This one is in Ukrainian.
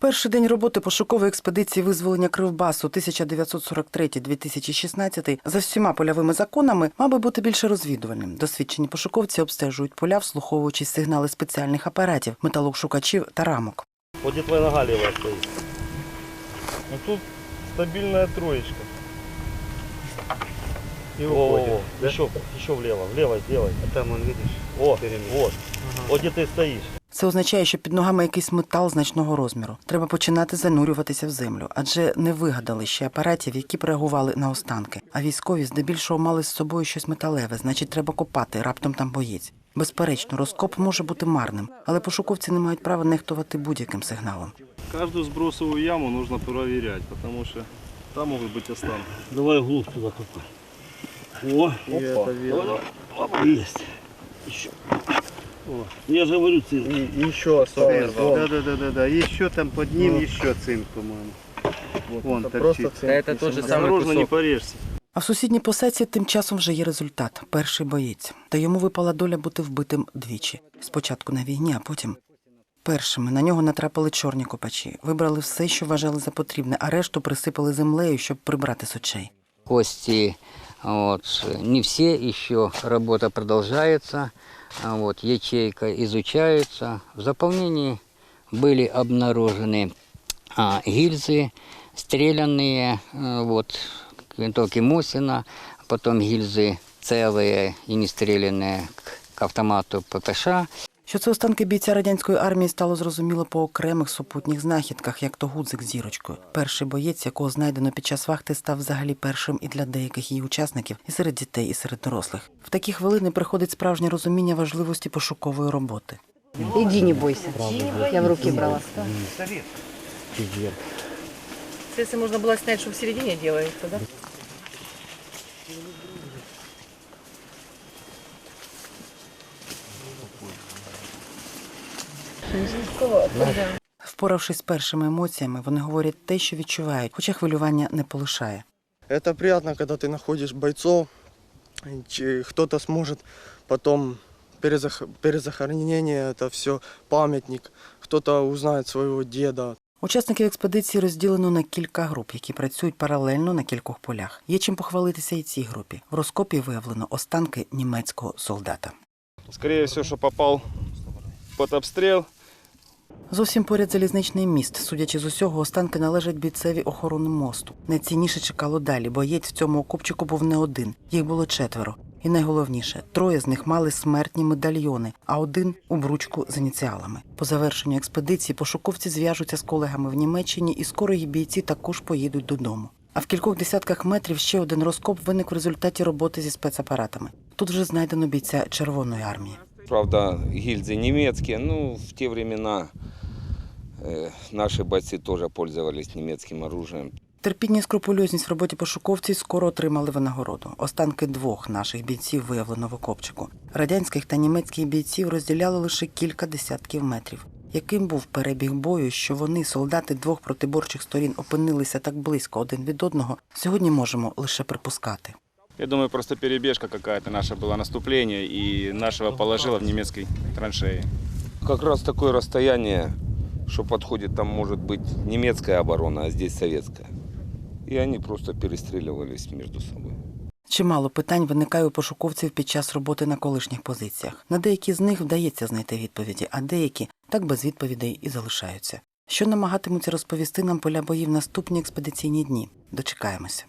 Перший день роботи пошукової експедиції визволення Кривбасу 1943-2016 за всіма польовими законами мав би бути більше розвідувальним. Досвідчені пошуковці обстежують поля, вслуховуючи сигнали спеціальних апаратів, металошукачів та рамок. Вот где твоя нога левая стоит. Ну тут стабильная троечка. И Во, во, уходит. во. Еще, еще влево, влево сделай. А там, он, видишь, Вот, вот. Вот где ты стоишь. Це означає, що під ногами якийсь метал значного розміру. Треба починати занурюватися в землю, адже не вигадали ще апаратів, які б реагували на останки. А військові здебільшого мали з собою щось металеве, значить, треба копати, раптом там боєць. Безперечно, розкоп може бути марним, але пошуковці не мають права нехтувати будь-яким сигналом. Каждую сбросовую яму нужно проверять, потому что там могут быть останки. Давай глубь туда копай. О, это верно. есть Еще. О, я же говорю, ты Еще особенно. Да, да, да, да, да. Еще там под ним еще цинк, по-моему. Вон торчит. Да это тот же самый Осторожно, не кусок. порежься. А в сусідній посадці тим часом вже є результат перший боєць. Та йому випала доля бути вбитим двічі. Спочатку на війні, а потім. Першими на нього натрапили чорні копачі, вибрали все, що вважали за потрібне, а решту присипали землею, щоб прибрати з очей. Кости, вот, не все, еще работа продолжается, а вот, ячейка изучается. В заполнении были обнаружены а, гильзы, стрелянные, а, вот, к винтовке Мосина, потом гильзы целые и не стрелянные к, к автомату ППШ. Що це останки бійця радянської армії стало зрозуміло по окремих супутніх знахідках, як то гудзик з зірочкою. Перший боєць, якого знайдено під час вахти, став взагалі першим і для деяких її учасників, і серед дітей, і серед дорослих. В такі хвилини приходить справжнє розуміння важливості пошукової роботи. Иди, не бойся. Я в руки брала. Если можно было снять, что в середине делается, да? Впоравшись з першими емоціями, вони говорять те, що відчувають, хоча хвилювання не полишає. Это приятно, когда ты находишь бойцов, чи- кто-то сможет потом перезах... перезахоронение, это все памятник, кто-то узнает своего деда. Учасників експедиції розділено на кілька груп, які працюють паралельно на кількох полях. Є чим похвалитися і цій групі. В розкопі виявлено останки німецького солдата. Скорее всего, что попал под обстрел. Зовсім поряд залізничний міст. Судячи з усього, останки належать бійцеві охорони мосту. Найцінніше чекало далі. Боєць в цьому окопчику був не один. Їх було четверо. І найголовніше, троє з них мали смертні медальйони, а один у бручку з ініціалами. По завершенню експедиції пошуковці зв'яжуться з колегами в Німеччині, і скоро їх бійці також поїдуть додому. А в кількох десятках метрів ще один розкоп виник в результаті роботи зі спецапаратами. Тут вже знайдено бійця Червоної армії. Правда, гильзы немецкие. Ну, в те времена э, наши бойцы тоже пользовались немецким оружием. Терпіння і скрупульозність в роботі пошуковців скоро отримали винагороду. Останки двох наших бійців виявлено в окопчику. Радянських та німецьких бійців розділяли лише кілька десятків метрів. Яким був перебіг бою, що вони, солдати двох протиборчих сторін, опинилися так близько один від одного, сьогодні можемо лише припускати. Я думаю, просто перебежка какая-то наша была наступление, и нашего положило в немецкой траншеи. Как раз такое расстояние, что подходит, там может быть немецкая оборона, а здесь советская. И они просто перестреливались между собой. Чимало питань виникає у пошуковців під час роботи на колишніх позиціях. На деякі з них вдається знайти відповіді, а деякі так без відповідей і залишаються. Що намагатимуться розповісти нам поля боїв наступні експедиційні дні? Дочекаємося.